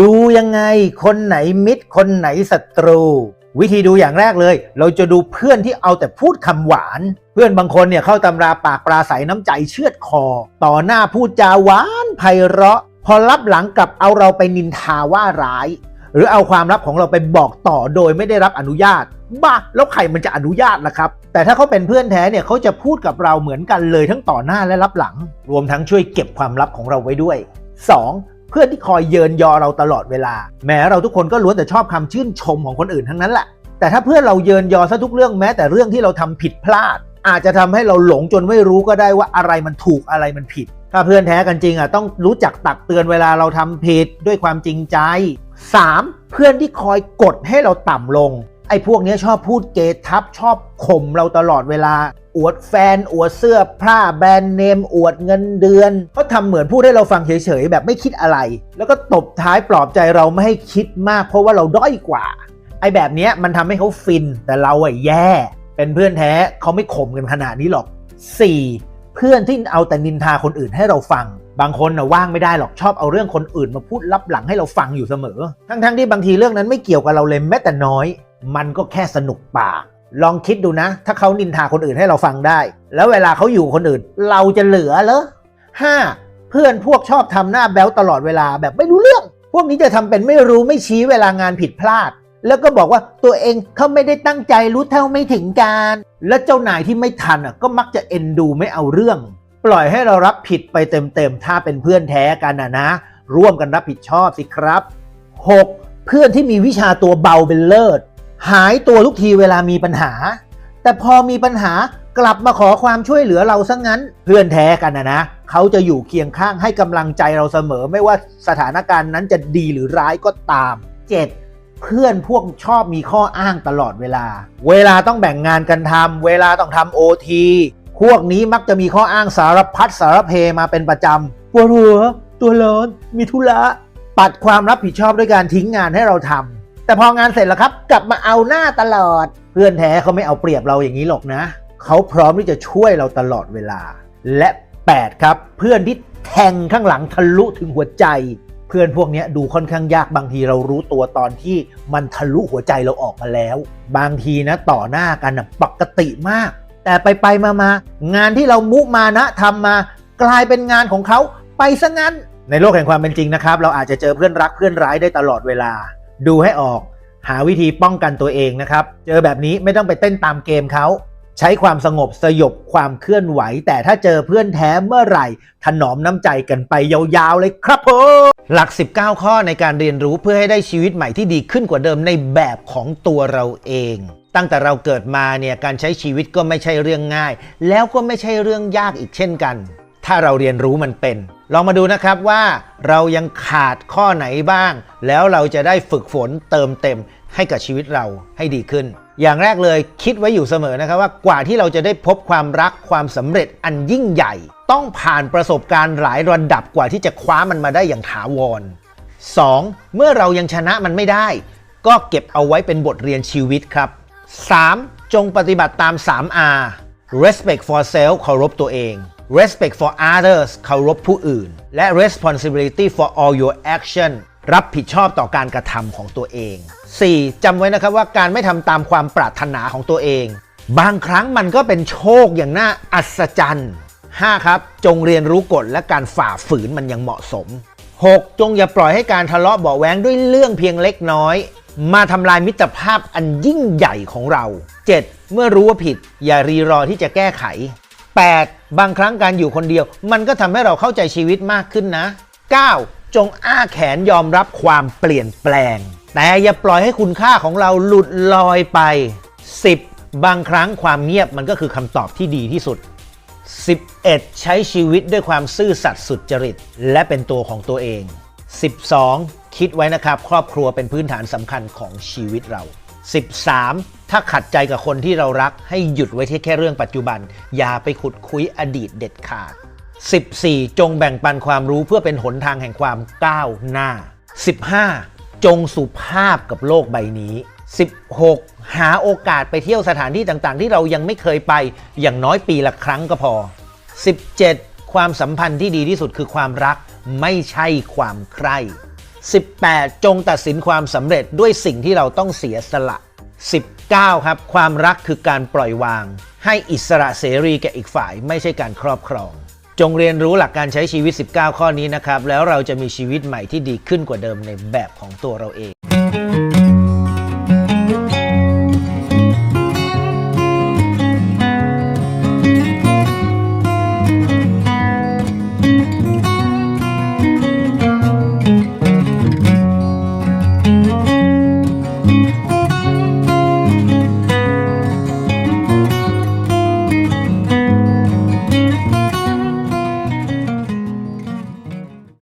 ดูยังไงคนไหนมิตร คนไหนศัตรู วิธีดูอย่างแรกเลย เราจะดูเพื่อนที่เอาแต่พูดคำหวาน เพื่อนบางคนเนี่ยเข้าตำราปากปราศัยน้ำใจเชือดคอ ต่อหน้าพูดจาหวานไพเราะ พอรับหลังกลับเอาเราไปนินทาว่าร้าย หรือเอาความลับของเราไปบอกต่อโดยไม่ได้รับอนุญาตบ้าแล้วใครมันจะอนุญาตล่ะครับ แต่ถ้าเขาเป็นเพื่อนแท้เนี่ยเขาจะพูดกับเราเหมือนกันเลยทั้งต่อหน้าและรับหลัง รวมทั้งช่วยเก็บความลับของเราไว้ด้วย 2. เพื่อนที่คอยเยินยอเราตลอดเวลา แม้เราทุกคนก็ล้วนแต่ชอบคำชื่นชมของคนอื่นทั้งนั้นแหละแต่ถ้าเพื่อนเราเยินยอซะทุกเรื่องแม้แต่เรื่องที่เราทำผิดพลาด อาจจะทำให้เราหลงจนไม่รู้ก็ได้ว่าอะไรมันถูกอะไรมันผิด ถ้าเพื่อนแท้กันจริงอะต้องรู้จักตักเตือนเวลาเราทำผิดด้วยความจริงใจ 3. เพื่อนที่คอยกดให้เราต่ำลงไอ้พวกเนี้ยชอบพูดเกทับชอบข่มเราตลอดเวลา อวดแฟน อวดเสื้อผ้าแบรนด์เนม อวดเงินเดือนเขาทำเหมือนพูดให้เราฟังเฉยๆ แบบไม่คิดอะไร แล้วก็ตบท้ายปลอบใจเราไม่ให้คิดมาก เพราะว่าเราด้อยกว่า ไอ้แบบเนี้ยมันทำให้เขาฟินแต่เราอะแย่ เป็นเพื่อนแท้เขาไม่ข่มกันขนาดนี้หรอก 4. เพื่อนที่เอาแต่นินทาคนอื่นให้เราฟังบางคนนะว่างไม่ได้หรอกชอบเอาเรื่องคนอื่นมาพูดลับหลังให้เราฟังอยู่เสมอ ทั้งๆที่บางทีเรื่องนั้นไม่เกี่ยวกับเราเลยแม้แต่น้อย มันก็แค่สนุกปาก ลองคิดดูนะ ถ้าเขานินทาคนอื่นให้เราฟังได้ แล้วเวลาเขาอยู่คนอื่น เราจะเหลือเหรอ 5. เพื่อนพวกชอบทำหน้าแบ๊วตลอดเวลาแบบไม่รู้เรื่อง พวกนี้จะทำเป็นไม่รู้ไม่ชี้เวลางานผิดพลาด แล้วก็บอกว่าตัวเองเขาไม่ได้ตั้งใจรู้เท่าไม่ถึงการ และเจ้านายที่ไม่ทันอะก็มักจะเอ็นดูไม่เอาเรื่อง ปล่อยให้เรารับผิดไปเต็มๆถ้าเป็นเพื่อนแท้กันนะนะ ร่วมกันรับผิดชอบสิครับ 6. เพื่อนที่มีวิชาตัวเบาเป็นเลิศ หายตัวทุกทีเวลามีปัญหา แต่พอมีปัญหากลับมาขอความช่วยเหลือเราซะงั้น เพื่อนแท้กันนะนะเขาจะอยู่เคียงข้างให้กำลังใจเราเสมอ ไม่ว่าสถานการณ์นั้นจะดีหรือร้ายก็ตาม 7. เพื่อนพวกชอบมีข้ออ้างตลอดเวลา เวลาต้องแบ่งงานกันทำเวลาต้องทำโอทีพวกนี้มักจะมีข้ออ้างสารพัดสารเพมาเป็นประจำปวดหัว ตัวร้อนมีธุระปัดความรับผิดชอบด้วยการทิ้งงานให้เราทำ แต่พองานเสร็จแล้วครับ กลับมาเอาหน้าตลอด เพื่อนแท้เขาไม่เอาเปรียบเราอย่างนี้หรอกนะ เขาพร้อมที่จะช่วยเราตลอดเวลา และ 8 ครับ เพื่อนที่แทงข้างหลังทะลุถึงหัวใจ เพื่อนพวกนี้ดูค่อนข้างยากบางทีเรารู้ตัวตอนที่มันทะลุหัวใจเราออกมาแล้ว บางทีนะต่อหน้ากันนะปกติมาก แต่ไปไปมามางานที่เรามุมานะทำมากลายเป็นงานของเขาไปซะงั้น ในโลกแห่งความเป็นจริงนะครับ เราอาจจะเจอเพื่อนรักเพื่อนร้ายได้ตลอดเวลา ดูให้ออกหาวิธีป้องกันตัวเองนะครับ เจอแบบนี้ไม่ต้องไปเต้นตามเกมเขา ใช้ความสงบสยบความเคลื่อนไหว แต่ถ้าเจอเพื่อนแท้เมื่อไหร่ ถนอมน้ำใจกันไปยาวๆเลยครับผมหลัก 19 ข้อในการเรียนรู้เพื่อให้ได้ชีวิตใหม่ที่ดีขึ้นกว่าเดิมในแบบของตัวเราเอง ตั้งแต่เราเกิดมาเนี่ยการใช้ชีวิตก็ไม่ใช่เรื่องง่าย แล้วก็ไม่ใช่เรื่องยากอีกเช่นกัน ถ้าเราเรียนรู้มันเป็น ลองมาดูนะครับว่าเรายังขาดข้อไหนบ้าง แล้วเราจะได้ฝึกฝนเติมเต็มให้กับชีวิตเราให้ดีขึ้น อย่างแรกเลยคิดไว้อยู่เสมอนะครับว่ากว่าที่เราจะได้พบความรักความสำเร็จอันยิ่งใหญ่ ต้องผ่านประสบการณ์หลายระดับกว่าที่จะคว้ามันมาได้อย่างถาวร 2. เมื่อเรายังชนะมันไม่ได้ ก็เก็บเอาไว้เป็นบทเรียนชีวิตครับ 3. จงปฏิบัติตาม 3R respect for self เคารพตัวเอง respect for others เคารพผู้อื่น และ responsibility for all your action รับผิดชอบต่อการกระทำของตัวเอง 4. จำไว้นะครับว่าการไม่ทำตามความปรารถนาของตัวเอง บางครั้งมันก็เป็นโชคอย่างน่าอัศจรรย์ 5. ครับ จงเรียนรู้กฎและการฝ่าฝืนมันยังเหมาะสม 6. จงอย่าปล่อยให้การทะเลาะเบาแวงด้วยเรื่องเพียงเล็กน้อย มาทำลายมิตรภาพอันยิ่งใหญ่ของเรา 7. เมื่อรู้ว่าผิด อย่ารีรอที่จะแก้ไข 8. บางครั้งการอยู่คนเดียว มันก็ทำให้เราเข้าใจชีวิตมากขึ้นนะ 9. จงอ้าแขนยอมรับความเปลี่ยนแปลง แต่อย่าปล่อยให้คุณค่าของเราหลุดลอยไป 10. บางครั้งความเงียบมันก็คือคำตอบที่ดีที่สุด 11. ใช้ชีวิตด้วยความซื่อสัตย์สุจริต และเป็นตัวของตัวเอง 12. คิดไว้นะครับ ครอบครัวเป็นพื้นฐานสำคัญของชีวิตเรา 13. ถ้าขัดใจกับคนที่เรารักให้หยุดไว้ที่แค่เรื่องปัจจุบัน อย่าไปขุดคุยอดีตเด็ดขาด 14. จงแบ่งปันความรู้เพื่อเป็นหนทางแห่งความก้าวหน้า 15. จงสุภาพกับโลกใบนี้ 16. หาโอกาสไปเที่ยวสถานที่ต่างๆ ที่เรายังไม่เคยไปอย่างน้อยปีละครั้งก็พอ 17. ความสัมพันธ์ที่ดีที่สุดคือความรักไม่ใช่ความใคร่ 18 จงตัดสินความสำเร็จด้วยสิ่งที่เราต้องเสียสละ 19 ครับ ความรักคือการปล่อยวาง ให้อิสระเสรีแก่อีกฝ่าย ไม่ใช่การครอบครอง จงเรียนรู้หลักการใช้ชีวิต 19 ข้อนี้นะครับ แล้วเราจะมีชีวิตใหม่ที่ดีขึ้นกว่าเดิมในแบบของตัวเราเอง